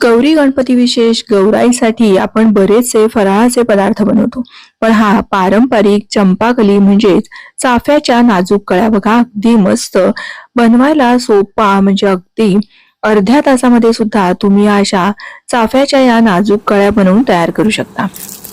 गौरी गणपती विशेष गौराईसाठी आपण बरेचसे फराळाचे पदार्थ बनवतो. पण हा पारंपरिक चंपाकली म्हणजेच चाफ्याच्या नाजूक कळ्या बघा अगदी मस्त. बनवायला सोपा म्हणजे अगदी अर्ध्या तासामध्ये सुद्धा तुम्ही अशा चाफ्याच्या या नाजूक कळ्या बनवून तयार करू शकता.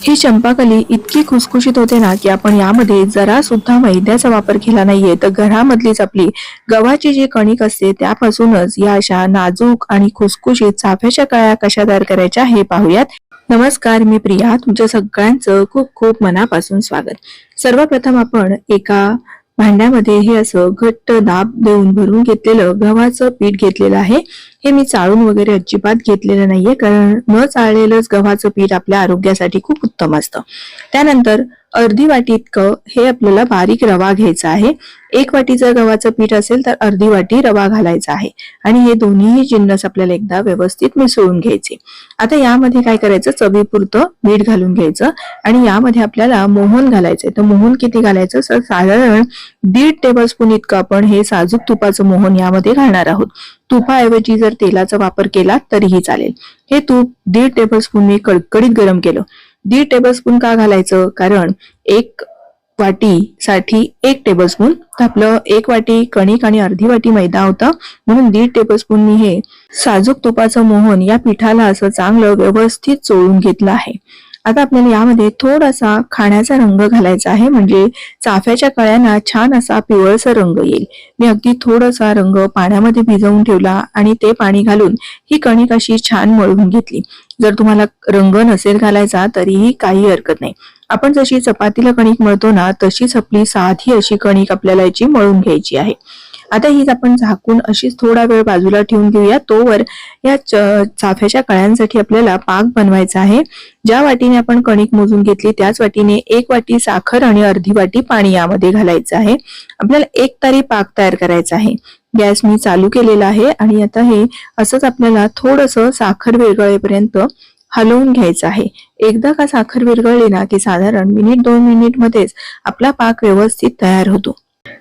ही चंपाकली इतकी खुसखुशीत होते ना की आपण यामध्ये जरा सुद्धा मैद्याचा वापर केला नाहीये. तर घरामधलीच आपली गव्हाची जी कणिक असते त्यापासूनच या अशा नाजूक आणि खुसखुशीत चाफ्याच्या कळ्या कशा तयार करायच्या हे पाहूयात. नमस्कार मी प्रिया. तुमच्या सगळ्यांचं खूप खूप मनापासून स्वागत. सर्वप्रथम आपण एका भांड्यामध्ये हे असं घट्ट दाब देऊन भरून घेतलेलं गव्हाचं पीठ घेतलेलं आहे. हे मी चाळून वगैरे अजिबात घेतलेलं नाहीये कारण न चाळलेलंच गव्हाचं पीठ आपल्या आरोग्यासाठी खूप उत्तम असतं. त्यानंतर अर्धी वाटी इतकं हे आपल्याला बारीक रवा घ्यायचा आहे. एक वाटी जर गव्हाचं पीठ असेल तर अर्धी वाटी रवा घालायचा आहे. आणि हे दोन्ही जिन्नस आपल्याला एकदा व्यवस्थित मिसळून घ्यायचे. आता यामध्ये काय करायचं? चवीपुरतं मीठ घालून घ्यायचं. आणि यामध्ये आपल्याला मोहन घालायचंय. तर मोहन किती घालायचं? तर साधारण दीड टेबल स्पून इतकं आपण हे साजूक तुपाचं मोहन यामध्ये घालणार आहोत. तुपाऐवजी जर तेलाचा वापर केला तरीही चालेल. हे तूप दीड टेबल स्पून मी कडकडीत गरम केलं. दीड टेबलस्पून का घालायचं? कारण एक वाटी साठी एक टेबलस्पून आपलं एक वाटी कणिक आणि अर्धी वाटी मैदा होता. म्हणून दीड टेबलस्पून मी हे साजूक तुपाचं मोहन या पिठाला असं चांगलं व्यवस्थित चोळून घेतलं आहे. आता आपल्याला यामध्ये थोडासा खाण्याचा रंग घालायचा आहे. म्हणजे चाफ्याच्या कळ्यांना छान असा पिवळसर रंग येईल. मी अगदी थोडासा रंग पाण्यामध्ये भिजवून ठेवला आणि ते पाणी घालून ही कणिक अशी छान मळून घेतली. जर तुम्हाला रंग नसेल घालायचा तरीही काही हरकत नाही. आपण जशी चपातीला कणिक मळतो ना तशीच आपली साधी अशी कणिक आपल्याला याची मळून घ्यायची आहे. आता हीच आपण झाकून अशीच थोडा वेळ बाजूला ठेवून घेऊया. तोवर या चाफ्याच्या कळ्यांसाठी आपल्याला पाक बनवायचा आहे. ज्या वाटीने आपण कणिक मोजून घेतली त्याच वाटीने एक वाटी साखर आणि अर्धी वाटी पाणी यामध्ये घालायचं आहे. आपल्याला एक तारी पाक तयार करायचा आहे. गॅस मी चालू केलेला आहे आणि आता हे असंच आपल्याला थोडस साखर विरघळेपर्यंत हलवून घ्यायचं आहे. एकदा का साखर विरघळली ना की साधारण मिनिट दोन मिनिट मध्येच आपला पाक व्यवस्थित तयार होतो.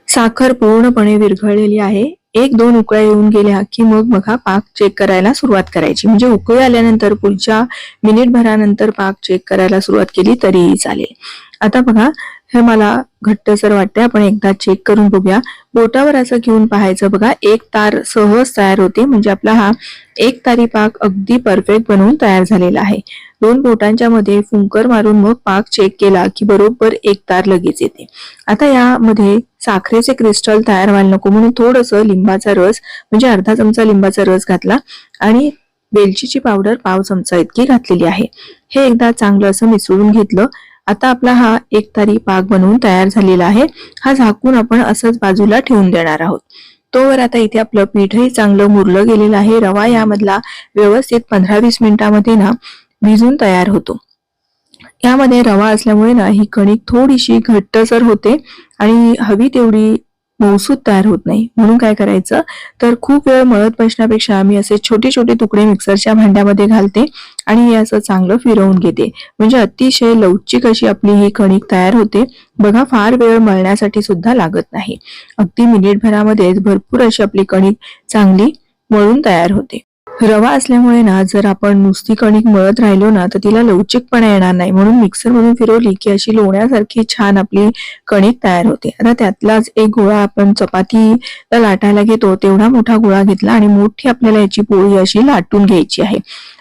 साखर पूर्णपणे विरघळलेली आहे. एक दोन उकळ्या येऊन गेल्या की मग बघा पाक चेक करायला सुरुवात करायची. म्हणजे उकळी आल्यानंतर पुढच्या मिनिट भरानंतर पाक चेक करायला सुरुवात केली तरीही चालेल. आता बघा हे मला घट्टसर वाटते आपण एकदा चेक करून बघूया. बोटावर असं घेऊन पाहायचं बघा. एक तार सहज तयार होते. म्हणजे आपला हा एक तारी पाक अगदी परफेक्ट बनवून तयार झालेला आहे. दोन बोटांच्या मध्ये फुंकर मारून मग पाक चेक केला की बरोबर एक तार लगेच येते. आता यामध्ये साखरेचे क्रिस्टल तयार व्हायला नको म्हणून थोडस लिंबाचा रस म्हणजे अर्धा चमचा लिंबाचा रस घातला आणि वेलचीची पावडर पाव चमचा इतकी घातलेली आहे. हे एकदा चांगलं असं मिसळून घेतलं आता आपला हा एक तारी पाक बनवून तयार झालेला आहे. हा झाकून आपण असंच बाजूला ठेवून देणार आहोत. तोवर आता इथे आपलं पीठही चांगलं मुरलं गेलेलं आहे. रवा यामधला व्यवस्थित पंधरा वीस मिनिटामध्ये ना भिजून तयार होतो. यामध्ये रवा असल्यामुळे ना ही कणिक थोडीशी घट्टसर होते आणि हवी तेवढी मौसूद तयार होत नाही. म्हणून काय करायचं? तर खूप वेळ मळत बसण्यापेक्षा मी असे छोटे छोटे तुकडे मिक्सरच्या भांड्यामध्ये घालते आणि हे असं चांगलं फिरवून घेते. म्हणजे अतिशय लवचिक अशी आपली ही कणिक तयार होते. बघा फार वेळ मळण्यासाठी सुद्धा लागत नाही. अगदी मिनिटभरामध्येच भरपूर अशी आपली कणिक चांगली मळून तयार होते. रवा असल्यामुळे ना जर आपण नुसती कणिक मळत राहिलो ना तर तिला लवचिकपणा येणार नाही. म्हणून मिक्सरमधून फिरवली की अशी लोण्यासारखी छान आपली कणिक तयार होते. आता त्यातलाच एक गोळा आपण चपातीला लाटायला घेतो तेवढा मोठा गोळा घेतला आणि मोठी आपल्याला याची पोळी अशी लाटून घ्यायची आहे.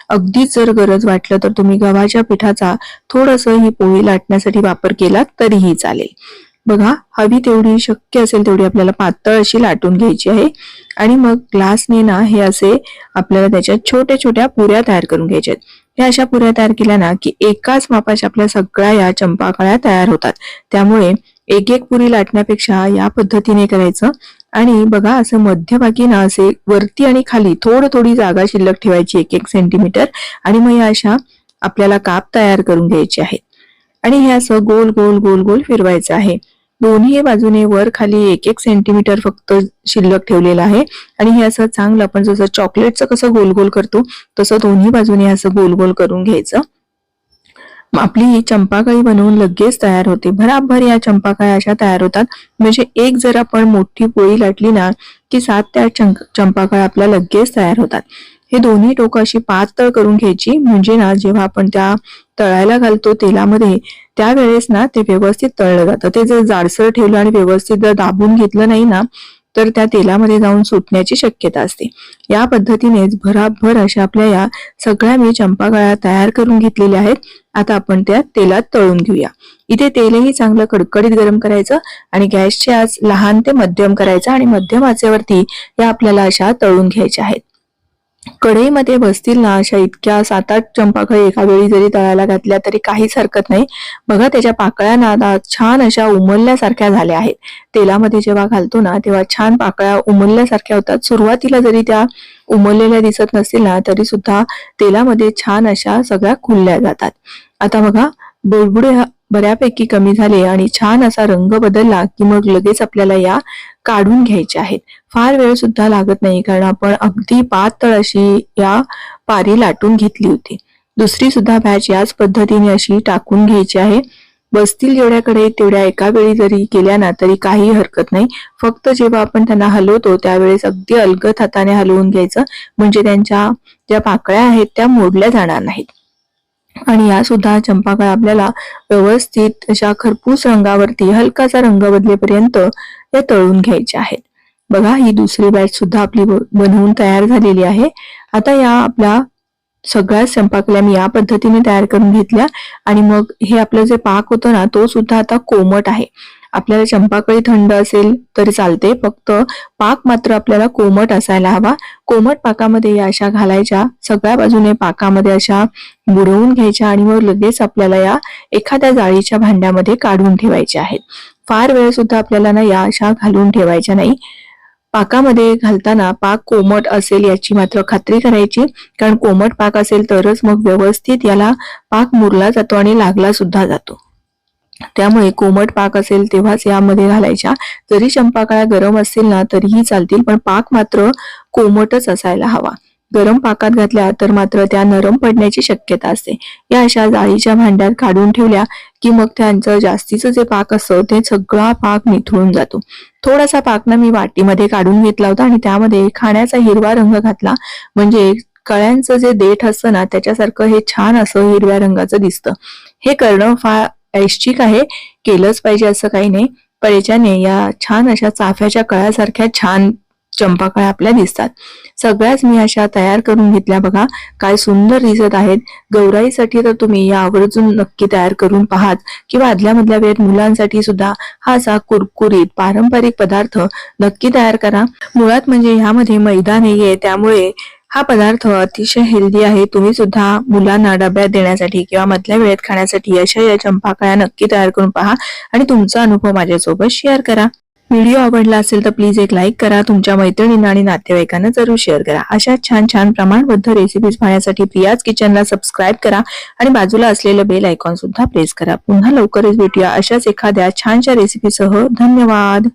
अगदीच जर गरज वाटलं तर तुम्ही गव्हाच्या पिठाचा थोडस ही पोळी लाटण्यासाठी वापर केला तरीही चालेल. बघा हवी तेवढी शक्य असेल तेवढी आपल्याला पातळ अशी लाटून घ्यायची आहे. आणि मग ग्लासने ना हे असे आपल्याला त्याच्यात छोट्या छोट्या पुऱ्या तयार करून घ्यायच्या आहेत. ह्या अशा पुऱ्या तयार केल्या ना की एकाच मापाच्या आपल्या सगळ्या या चंपाकळ्या तयार होतात. त्यामुळे एक एक पुरी लाटण्यापेक्षा या पद्धतीने करायचं. आणि बघा असं मध्यभागी ना असे वरती आणि खाली थोडं थोडी जागा शिल्लक ठेवायची एक एक सेंटीमीटर आणि मग या अशा आपल्याला काप तयार करून घ्यायचे आहेत. आणि हे असं गोल गोल गोल गोल फिरवायचं आहे. दोन्ही बाजूने वर खाली एक एक सेंटीमीटर फक्त शिल्लक ठेवलेलं आहे. आणि हे असं चांगलं आपण जसं चॉकलेटचं कसं गोल गोल करतो तसं दोन्ही बाजूने असं गोल गोल करून घ्यायचं. आपली ही चंपाकाळी बनवून लगेच तयार होते. भराभर या चंपाकाळी अशा तयार होतात. म्हणजे एक जर आपण मोठी पोळी लाटली ना की सात त्या चंपाकाळ आपल्या लगेच तयार होतात. हे दोन्ही टोकं अशी पातळ करून घ्यायची. म्हणजे ना जेव्हा आपण त्या तळायला घालतो तेलामध्ये त्यावेळेस ना ते व्यवस्थित तळलं जातं. ते जर जाडसर ठेवलं आणि व्यवस्थित जर दाबून घेतलं नाही ना तर त्या तेलामध्ये जाऊन सुटण्याची शक्यता असते. या पद्धतीनेच भराभर अशा आपल्या या सगळ्या मी चंपागळ्या तयार करून घेतलेल्या आहेत. आता आपण त्या तेलात तळून घेऊया. इथे तेलही चांगलं कडकडीत गरम करायचं आणि गॅसचे आज लहान ते मध्यम करायचं आणि मध्यम आचेवरती या आपल्याला अशा तळून घ्यायच्या आहेत. कढईमध्ये बसतील ना अशा इतक्या सात आठ चंपाखळी एका वेळी जरी तळायला घातल्या तरी काहीच हरकत नाही. बघा त्याच्या पाकळ्या ना आता छान अशा उमलल्यासारख्या झाल्या आहेत. तेलामध्ये जेव्हा घालतो ना तेव्हा छान पाकळ्या उमलल्यासारख्या होतात. सुरुवातीला जरी त्या उमललेल्या दिसत नसतील ना तरी सुद्धा तेलामध्ये छान अशा सगळ्या खुलल्या जातात. आता बघा बुडबुडे बऱ्यापैकी कमी झाले आणि छान असा रंग बदलला की मग लगेच आपल्याला या काढून घ्यायच्या आहेत. फार वेळ सुद्धा लागत नाही कारण आपण अगदी पातळ अशी या पारी लाटून घेतली होती. दुसरी सुद्धा बॅच याच पद्धतीने अशी टाकून घ्यायची आहे. बसतील जेवढ्याकडे तेवढ्या एका वेळी जरी केल्या ना तरी काही हरकत नाही. फक्त जेव्हा आपण त्यांना हलवतो त्यावेळेस अगदी अलगद हाताने हलवून घ्यायचं. म्हणजे त्यांच्या ज्या पाकळ्या आहेत त्या मोडल्या जाणार नाहीत. आणि या सुद्धा चंपाकळ आपल्याला व्यवस्थित अशा खरपूस रंगावरती हलकासा रंग बदलेपर्यंत या तळून घ्यायच्या आहेत. बघा ही दुसरी बॅच सुद्धा आपली बनवून तयार झालेली आहे. आता या आपल्या सगळ्या स्वयंपाकल्या मी या पद्धतीने तयार करून घेतल्या आणि मग हे आपलं जे पाक होतं ना तो सुद्धा आता कोमट आहे. आपल्याला चंपाकळी थंड असेल तरी चालते. फक्त पाक मात्र आपल्याला कोमट असायला हवा. कोमट पाकामध्ये या अशा घालायच्या. सगळ्या बाजूने पाकामध्ये अशा बुडवून घ्यायच्या आणि मग लगेच आपल्याला या एखाद्या जाळीच्या भांड्यामध्ये काढून ठेवायच्या आहेत. फार वेळ सुद्धा आपल्याला ना या अशा घालून ठेवायच्या नाही. पाकामध्ये घालताना पाक कोमट असेल याची मात्र खात्री करायची. कारण कोमट पाक असेल तरच मग व्यवस्थित याला पाक मुरला जातो आणि लागला सुद्धा जातो. त्यामुळे कोमट पाक असेल तेव्हाच यामध्ये घालायच्या. जरी चंपाकाळ्या गरम असतील ना तरीही चालतील पण पाक मात्र कोमटच असायला हवा. गरम पाकात घातल्या तर मात्र त्या नरम पडण्याची शक्यता असते. या अशा जाळीच्या भांड्यात काढून ठेवल्या की मग त्यांचं जास्तीचं जे पाक असतं ते सगळा पाक निथळून जातो. थोडासा पाक ना मी वाटीमध्ये काढून घेतला होता आणि त्यामध्ये खाण्याचा हिरवा रंग घातला. म्हणजे कळ्यांचं जे देठ असतं ना त्याच्यासारखं हे छान असं हिरव्या रंगाचं दिसतं. हे करणं फार ऐच्छिक आहे. केलंच पाहिजे असं काही नाही. पण याच्याने या छान अशा चाफ्याच्या कळ्यासारख्या छान चंपाकळ्या आपल्या दिसतात. सगळ्याच मी अशा तयार करून घेतल्या बघा. काय सुंदर दिसत आहेत. गौराईसाठी तर तुम्ही या आवर्जून नक्की तयार करून पाहात. किंवा आदल्या मधल्या वेळेत मुलांसाठी सुद्धा हा असा कुरकुरीत पारंपरिक पदार्थ नक्की तयार करा. मुळात म्हणजे ह्यामध्ये मैदा नाहीये. त्यामुळे हा पदार्थ अतिशय हेल्दी आहे. तुम्ही सुद्धा मुलांना डब्यात देण्यासाठी किंवा मधल्या वेळेत खाण्यासाठी अशा या चंपाकळ्या नक्की तयार करून पहा आणि तुमचा अनुभव माझ्यासोबत शेअर करा. व्हिडिओ आवडला असेल तर प्लीज एक लाईक करा. तुमच्या मैत्रिणींना आणि नातेवाईकांना जरूर शेअर करा. अशा छान छान प्रमाणबद्ध रेसिपीज पाहण्यासाठी प्रियाज किचनला सबस्क्राईब करा आणि बाजूला असलेलं बेल आयकॉन सुद्धा प्रेस करा. पुन्हा लवकरच भेटूया अशाच एखाद्या छानशा रेसिपीसह धन्यवाद.